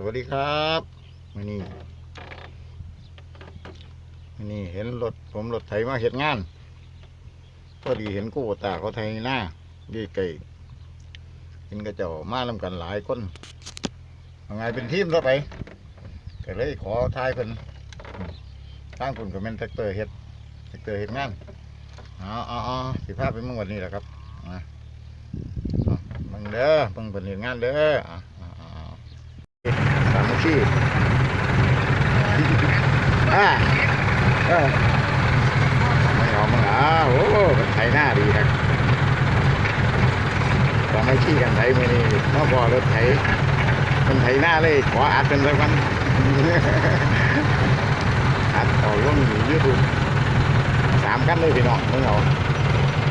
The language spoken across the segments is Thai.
สวัสดีครับวันนี้วันนี้เห็นรถผมรถไถมาเห็ดงานพอดีเห็นกู้ตาเขาไทยหน้าดีไก่เห็นกระเจ้ามาลำกันหลายคนเอาไงเป็นทีมต่อไปก็เลยขอทายเพิ่นอืมทางคุณก็เป็นแท็กเตอร์เฮ็ดแท็กเตอร์เฮ็ดงานเอาเอาเอาสิภาพเป็นเมื่อวันนี้แหละครับมาเอาเบิ่งเด้อเบิ่งเพิ่นเฮ็ดงานเด้อ สามัคคีอ่าเออไม่ยอมมั้งอะโอ้มันไถหน้าดีครับสามัคคีกันไถมือนี่มาพอรถไถมันไถหน้าเลยขออัดเป็นสักวันอัดออกลงยูทูบสามกันเลยพี่น้องมึงเอา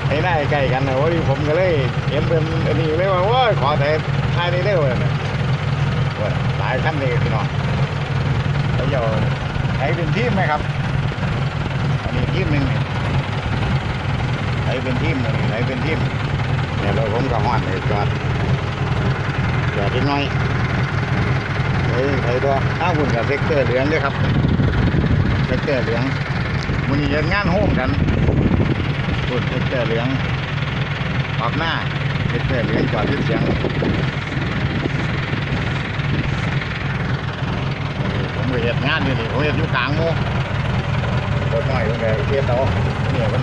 ไถหน้าใกล้กันนะโอ้ผมก็เลยเห็นเป็นอันนี้เลยว่าโอ้ยขอแต่ทายนี้ได้เลยนะโอ้ย หลายขั้นเลยพี่น้องแล้วเดี๋ยวใช้เป็นทีมไหมครับ อันนี้ทีมหนึ่งใช้เป็นทีมอันนี้ใช้เป็นทีมเดี๋ยเราผมก็หอดเลยจอดจอดนิดหน่อยเฮ้ยใครตัวอ้าวคุณกับเซกเตอร์เหลืองด้วยครับเซกเตอร์เหลืองมันนี้งานโฮมกันพูดเซกเตอร์เหลืองออกหน้าเซกเตอร์เหลืองจอดยึดเสียง ผมไปเห็นงานอยู่นี่ผมเห็นอยู่กลางหมู่รถน้อยผมก็เฮ็ดเอาเนี่ยมัน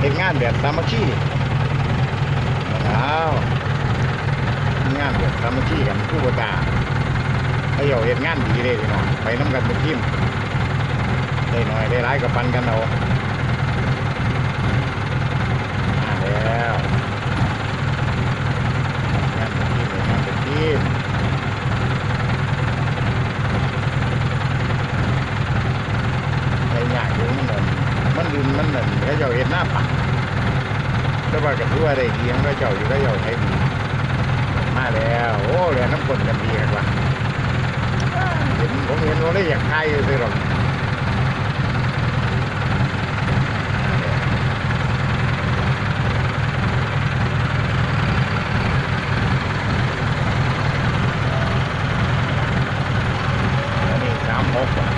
เห็นงานแบบสามัคคีอ้าวงานแบบสามัคคีกันคู่บตาให้เราเห็นงานดีเลยพี่น้องไปน้ำกันเป็นทีมได้หน่อยได้ร้ายกับปันกันเอาแล้วงานเป็นทีมงานเป็นทีม ไอ้ยากอยู่มันนั่นมันดินมันนั่นเขาเจ้าเห็นหน้าปักแต่ว่าก็ถือว่าได้ดียงเขาเจ้าอยู่เขาเจ้าใช้ดีมาแล้ว โอ้เรือน้ำฝนกันดีกันว่ะเห็นผมเห็นว่าได้อยากทายเลยหรอกอันนี้สามหกว่ะ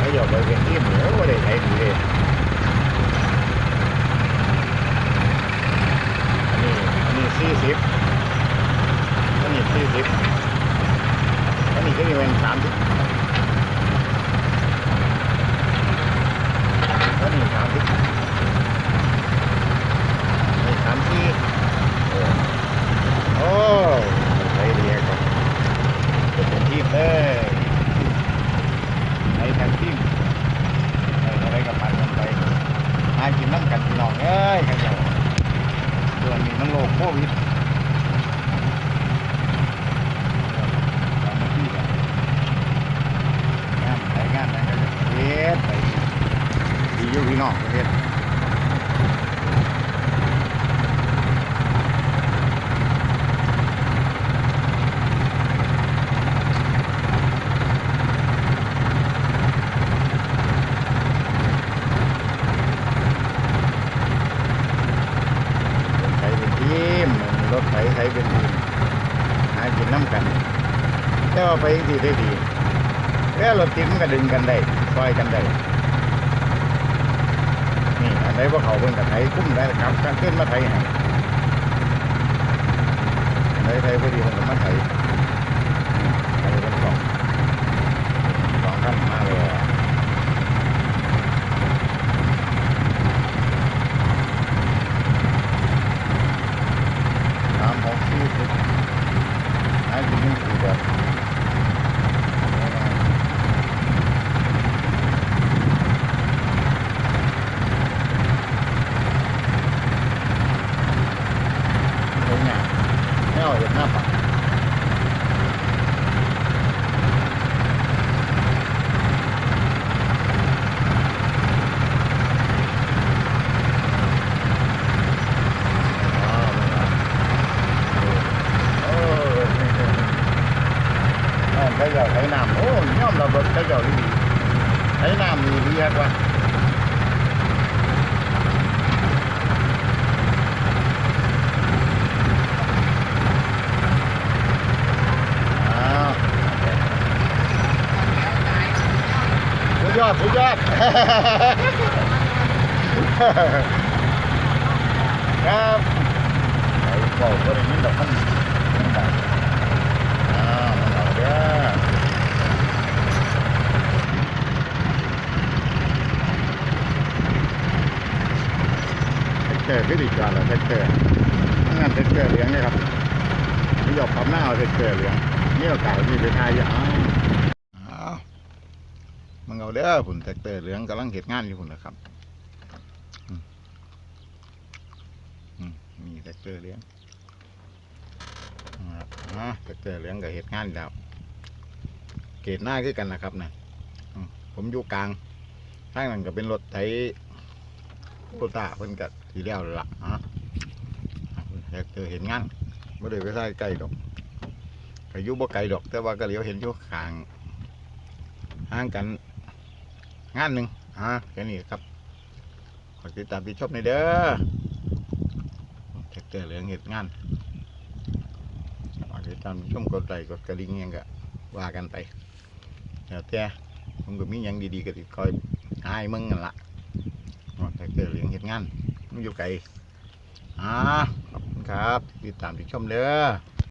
ไม่ยอมไปเป็นที่เหนือว่าได้ใช้ดีเลยอันนี้อันนี้สี่สิบอันนี้สี่สิบอันนี้ก็มีเป็นสามสิบอันนี้สามสิบอันนี้สามสี่โอ้โอ้ใช้ดีครับเป็นที่เลย ในแทนทีมในอะไรกับมันกันไปหากินน้ำกันพี่น้องเอ้ยกันเดียวเดือนนี้มันโลกโควิดทำหน้าที่กันงานไหนงานไหนก็จะเฮ็ดไปดีอยู่พี่ น้องเฮ็ดใช้เป็นทีมรถไถใช้เป็นทีมหากินน้ำกันแต่ว่าไปดีได้ดีแล้วรถติดมันก็ดึงกันได้ซอยกันได้ ไหนว่าเขาเพิ่นกับไถคุ้มได้ครับการขึ้นมาไทยให้อันไหนไถพอดีมันก็มาไทยถเป็นสองสองขั้นมาเลย สามหกสี่สิบหายไปหนึ่งสี่แบบเป็นไง ไม่เอาเห็นหน้าปากอ๋อไม่เอาโอ้ยนั่นใช้เจ้าใช้น้ำโอ้ยย่อมเรารถใช้เจ้าดีใช้น้ำมีดีกว่า ยอดสุดยอดครับไอ้บอกก็ได้ยินดอกมันมันดังอ้าวมันเอาเด้อเตอร์ก็ดีกว่าละแท็กเตอร์นั่นแท็กเตอร์เหลี้ยงเนี่ยครับพี่หยอกขับหน้าเอาแท็กเตอร์เหลี้ยงนี่โอกาสมีไปทายอย่างอ้าว มันเอาเด้อผุนแท็กเตอร์เหลี้ยงกำลังเหตุงานอยู่ผุนนะครับมีแท็กเตอร์เลี้ยงนะแท็กเตอร์เลี้ยงกับเหตุงานแล้ว เกตหน้าคือกันนะครับนะผมอยู่กลางข้างนั้นก็เป็นรถไถโคต้าเพิ่นกับทีเดียวละฮะแท็กเตอร์เห็นงานไม่ได้ไปใส่ไกลดอกก็อยู่บ่ไกลดอก แต่ว่าก็เหลียวเห็นอยู่ข้างห่างกัน งานหนึ่งอ่าแค่นี้ครับขอติดตามติดชมในเด้อแท็กเตอร์เหลืองเหตุงานฝากติดตามชมกดไลค์กดกระดิ่งยังก็ว่ากันไปแล้วแต่ผมก็มีหยังดีๆก็ติดคอยหาให้มึงกันละอ๋อแท็กเตอร์เหลืองเหตุงานมันอยู่ไกลอ่าขอบคุณครับ ติดตามติดชมเด้อ